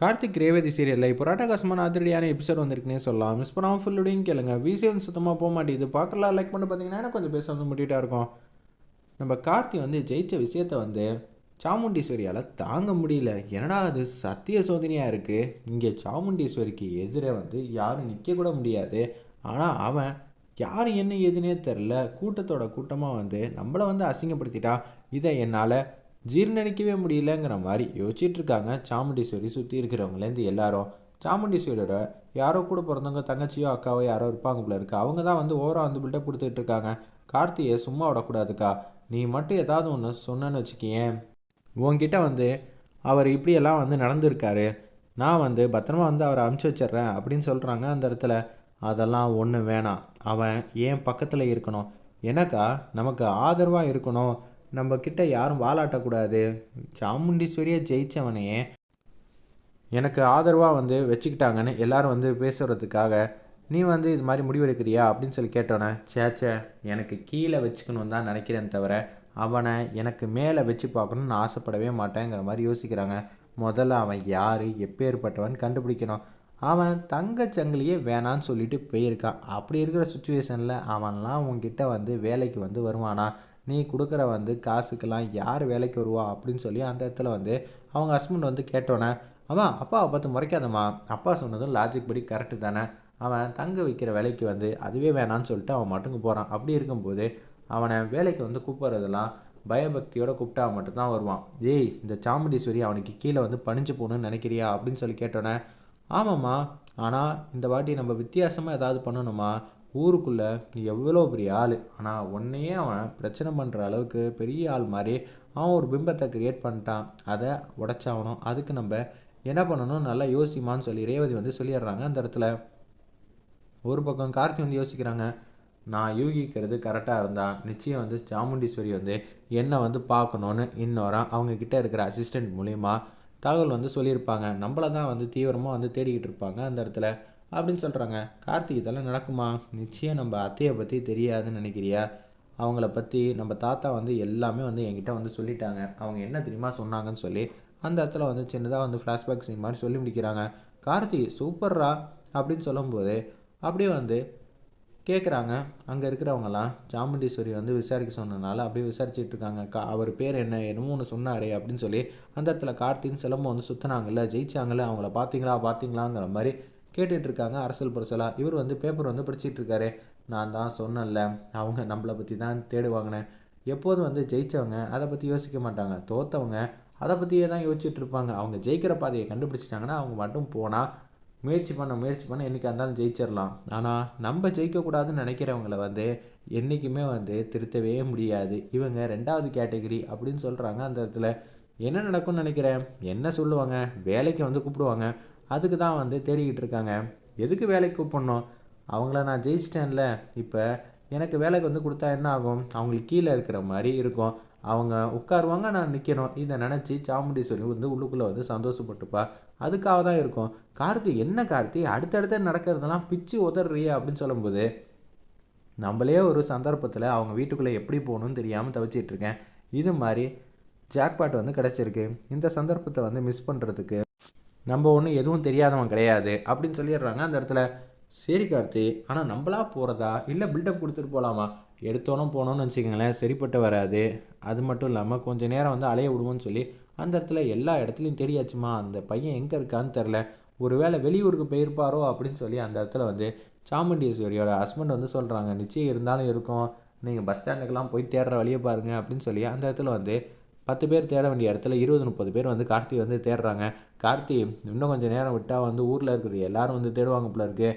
கார்த்திக் ரேவதி சீரியலில் இப்போ ராட்டகாசமான அதிரடியான எபிசோட் வந்திருக்குன்னே சொல்லலாம். மிஸ் பண்ணாமல் ஃபுல்லுடையும் கேளுங்க. விசி சுத்தமாக போக மாட்டேங்குது. பார்க்கலாம். லைக் பண்ணி பார்த்தீங்கன்னா எனக்கு கொஞ்சம் பேச வந்து முட்டிகிட்டா இருக்கும். நம்ம கார்த்தி வந்து ஜெயிச்ச விஷயத்த வந்து சாமுண்டீஸ்வரியால் தாங்க முடியல. என்னடா அது? சத்திய சோதனையாக இருக்குது இங்கே சாமுண்டீஸ்வரிக்கு எதிரே வந்து யாரும் நிற்கக்கூட முடியாது. ஆனால் அவன் யார் என்ன ஏதுனே தெரில கூட்டத்தோட கூட்டமாக வந்து நம்மளை வந்து அசிங்கப்படுத்திட்டான் இதை என்னால் ஜீர்ணிக்கவே முடியலங்கிற மாதிரி யோசிச்சுட்டு இருக்காங்க சாமுண்டீஸ்வரி சுற்றி இருக்கிறவங்களேருந்து எல்லாரும். சாமுண்டீஸ்வரியோட யாரோ கூட பிறந்தவங்க தங்கச்சியோ அக்காவோ யாரோ இருப்பாங்க போல இருக்கு. அவங்க தான் வந்து ஓரம் வந்து பில்டப் கொடுத்துட்டு இருக்காங்க கார்த்தியை சும்மா விடக்கூடாதுக்கா. நீ மட்டும் ஏதாவது ஒன்று சொன்னேன்னு வச்சுக்கியேன் உங்ககிட்ட வந்து அவர் இப்படியெல்லாம் வந்து நடந்திருக்காரு. நான் வந்து பத்திரமா வந்து அவரை அமுச்சு வச்சிடுறேன் அப்படின்னு சொல்கிறாங்க அந்த இடத்துல. அதெல்லாம் ஒன்று வேணாம். அவன் ஏன் பக்கத்தில் இருக்கணும்? எனக்கா நமக்கு ஆதரவாக இருக்கணும். நம்ம கிட்ட யாரும் வாலாட்டக்கூடாது. சாமுண்டீஸ்வரியை ஜெயிச்சவனையே எனக்கு ஆதரவாக வந்து வச்சுக்கிட்டாங்கன்னு எல்லாரும் வந்து பேசுகிறதுக்காக நீ வந்து இது மாதிரி முடிவெடுக்கிறியா? அப்படின்னு சொல்லி கேட்டோன்னே சேச்சே எனக்கு கீழே வச்சுக்கணும்னு தான் நினைக்கிறேன் தவிர அவனை எனக்கு மேலே வச்சு பார்க்கணுன்னு ஆசைப்படவே மாட்டேங்கிற மாதிரி யோசிக்கிறாங்க. முதல்ல அவன் யார் எப்பேற்பட்டவன் கண்டுபிடிக்கணும். அவன் தங்கச்சங்கிலியே வேணான்னு சொல்லிட்டு போயிருக்கான். அப்படி இருக்கிற சுச்சுவேஷனில் அவன்லாம் உங்ககிட்ட வந்து வேலைக்கு வந்து வருவானா? நீ கொடுக்குற வந்து காசுக்கெல்லாம் யார் வேலைக்கு வருவா அப்படின்னு சொல்லி அந்த இடத்துல வந்து அவங்க ஹஸ்பண்ட் வந்து கேட்டோன்னே அவன் அப்பாவை பார்த்து முறைக்காதம்மா. அப்பா சொன்னதும் லாஜிக் படி கரெக்டு தானே. அவன் தங்க வைக்கிற வேலைக்கு வந்து அதுவே வேணான்னு சொல்லிட்டு அவன் மட்டுங்க போகிறான் அப்படி இருக்கும்போது அவனை வேலைக்கு வந்து கூப்பிட்றதெல்லாம் பயபக்தியோட கூப்பிட்டா மட்டும்தான் வருவான். ஏய் இந்த சாமுண்டீஸ்வரி அவனுக்கு கீழே வந்து பணிஞ்சு போகணுன்னு நினைக்கிறியா? அப்படின்னு சொல்லி கேட்டோன்னே ஆமாம்மா. ஆனால் இந்த வாட்டி நம்ம வித்தியாசமாக ஏதாவது பண்ணணுமா? ஊருக்குள்ளே நீ எவ்வளோ பெரிய ஆள்? ஆனால் உன்னையே அவன் பிரச்சனை பண்ணுற அளவுக்கு பெரிய ஆள் மாதிரி அவன் ஒரு பிம்பத்தை க்ரியேட் பண்ணிட்டான். அதை உடச்சாகணும். அதுக்கு நம்ம என்ன பண்ணணும்? நல்லா யோசிமான்னு சொல்லி ரேவதி வந்து சொல்லிடுறாங்க அந்த இடத்துல. ஒரு பக்கம் கார்த்தி வந்து யோசிக்கிறாங்க நான் யூகிக்கிறது கரெக்டாக இருந்தால் நிச்சயம் வந்து சாமுண்டீஸ்வரி வந்து என்னை வந்து பார்க்கணுன்னு இன்னொரம் அவங்க கிட்டே இருக்கிற அசிஸ்டண்ட் மூலிமா தகவல் வந்து சொல்லியிருப்பாங்க. நம்மளை தான் வந்து தீவிரமாக வந்து தேடிக்கிட்டு இருப்பாங்க அந்த இடத்துல. அப்படின்னு சொல்கிறாங்க கார்த்திக் இதெல்லாம் நடக்குமா? நிச்சயம் நம்ம அத்தையை பற்றி தெரியாதுன்னு நினைக்கிறியா? அவங்கள பற்றி நம்ம தாத்தா வந்து எல்லாமே வந்து என்கிட்ட வந்து சொல்லிட்டாங்க. அவங்க என்ன தெரியுமா சொன்னாங்கன்னு சொல்லி அந்த இடத்துல வந்து சின்னதாக வந்து ஃப்ளாஷ்பேக் சீன் மாதிரி சொல்லி முடிக்கிறாங்க. கார்த்தி சூப்பர்ரா! அப்படின்னு சொல்லும்போது அப்படியே வந்து கேட்குறாங்க அங்கே இருக்கிறவங்களாம் சாமுண்டீஸ்வரி வந்து விசாரிக்க சொன்னனால அப்படியே விசாரிச்சுட்டு இருக்காங்க. கா அவர் பேர் என்ன என்னமோ ஒன்று சொன்னாரே அப்படின்னு சொல்லி அந்த இடத்துல கார்த்தின்னு சிலம்பம் வந்து சுற்றினாங்கல்ல ஜெயிச்சாங்கல்ல அவங்கள பார்த்தீங்களா பார்த்தீங்களாங்கிற மாதிரி கேட்டுட்டு இருக்காங்க அரசியல் புரசலாக இவர் வந்து பேப்பர் வந்து படிச்சிட்டு இருக்காரு நான் தான் சொன்னேன்ல அவங்க நம்மளை பற்றி தான் தேடுவாங்கன்னு. எப்போதும் வந்து ஜெயித்தவங்க அதை பற்றி யோசிக்க மாட்டாங்க. தோத்தவங்க அதை பற்றியே தான் யோசிச்சுட்டு இருப்பாங்க அவங்க ஜெயிக்கிற பாதையை கண்டுபிடிச்சிட்டாங்கன்னா அவங்க மட்டும் போனால் முயற்சி பண்ண முயற்சி பண்ண என்றைக்கு இருந்தாலும் ஜெயிச்சிடலாம் ஆனால் நம்ம ஜெயிக்கக்கூடாதுன்னு நினைக்கிறவங்கள வந்து என்றைக்குமே வந்து திருத்தவே முடியாது. இவங்க ரெண்டாவது கேட்டகரி அப்படின்னு சொல்கிறாங்க அந்த இடத்துல. என்ன நடக்கும்னு நினைக்கிறேன்? என்ன சொல்லுவாங்க? வேலைக்கு வந்து கூப்பிடுவாங்க. அதுக்கு தான் வந்து தேடிக்கிட்டு இருக்காங்க. எதுக்கு வேலைக்கு கூப்பிடணும்? அவங்கள நான் ஜெயிச்சிட்டேன்ல. இப்போ எனக்கு வேலைக்கு வந்து கொடுத்தா என்ன ஆகும்? அவங்களுக்கு கீழே இருக்கிற மாதிரி இருக்கும். அவங்க உட்காருவாங்க நான் நிற்கணும் இதை நினச்சி சாமுண்டீஸ்வரி வந்து உள்ளுக்குள்ளே வந்து சந்தோஷப்பட்டுப்பா. அதுக்காக தான் இருக்கும். கார்த்தி என்ன கார்த்தி? அடுத்தடுத்து நடக்கிறதெல்லாம் பிச்சு உதறிய அப்படின்னு சொல்லும்போது நம்மளே ஒரு சந்தர்ப்பத்தில் அவங்க வீட்டுக்குள்ளே எப்படி போகணும்னு தெரியாமல் தவிச்சிட்ருக்கேன் இது மாதிரி ஜாக்பாட் வந்து கிடச்சிருக்கு. இந்த சந்தர்ப்பத்தை வந்து மிஸ் பண்ணுறதுக்கு நம்ம ஒன்றும் எதுவும் தெரியாதவன் கிடையாது அப்படின்னு சொல்லிடுறாங்க. அந்த இடத்துல சரி கார்த்தி ஆனால் நம்மளா போகிறதா இல்லை பில்டப் கொடுத்துட்டு போகலாமா எடுத்தோனும் போனோம்னு வச்சுக்கோங்களேன் சரிப்பட்டு வராது. அது மட்டும் இல்லாமல் கொஞ்சம் நேரம் வந்து அலைய விடுவோம்னு சொல்லி அந்த இடத்துல எல்லா இடத்துலையும் தெரியாச்சுமா? அந்த பையன் எங்கே இருக்கான்னு தெரில ஒருவேளை வெளியூருக்கு போயிருப்பாரோ அப்படின்னு சொல்லி அந்த இடத்துல வந்து சாமுண்டீஸ்வரியோட ஹஸ்பண்ட் வந்து சொல்கிறாங்க நிச்சயம் இருந்தாலும் இருக்கும். நீங்கள் பஸ் ஸ்டாண்டுக்கெல்லாம் போய் தேடுற வழியை பாருங்கள் அப்படின்னு சொல்லி அந்த இடத்துல வந்து பத்து பேர் தேட வேண்டிய இடத்துல இருபது முப்பது பேர் வந்து கார்த்தி வந்து தேடுறாங்க. கார்த்தி இன்னும் கொஞ்சம் நேரம் விட்டால் வந்து ஊரில் இருக்கிற எல்லாரும் வந்து தேடுவாங்க போல இருக்கு.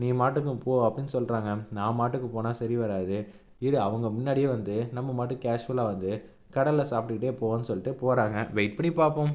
நீ மாட்டுக்கு போ அப்படின்னு சொல்கிறாங்க நான் மாட்டுக்கு போனால் சரி வராது. இரு அவங்க முன்னாடியே வந்து நம்ம மாட்டுக்கு கேஷுவலாக வந்து கடலில் சாப்பிட்டுக்கிட்டே போவோன்னு சொல்லிட்டு போகிறாங்க வெயிட் பண்ணி பார்ப்போம்.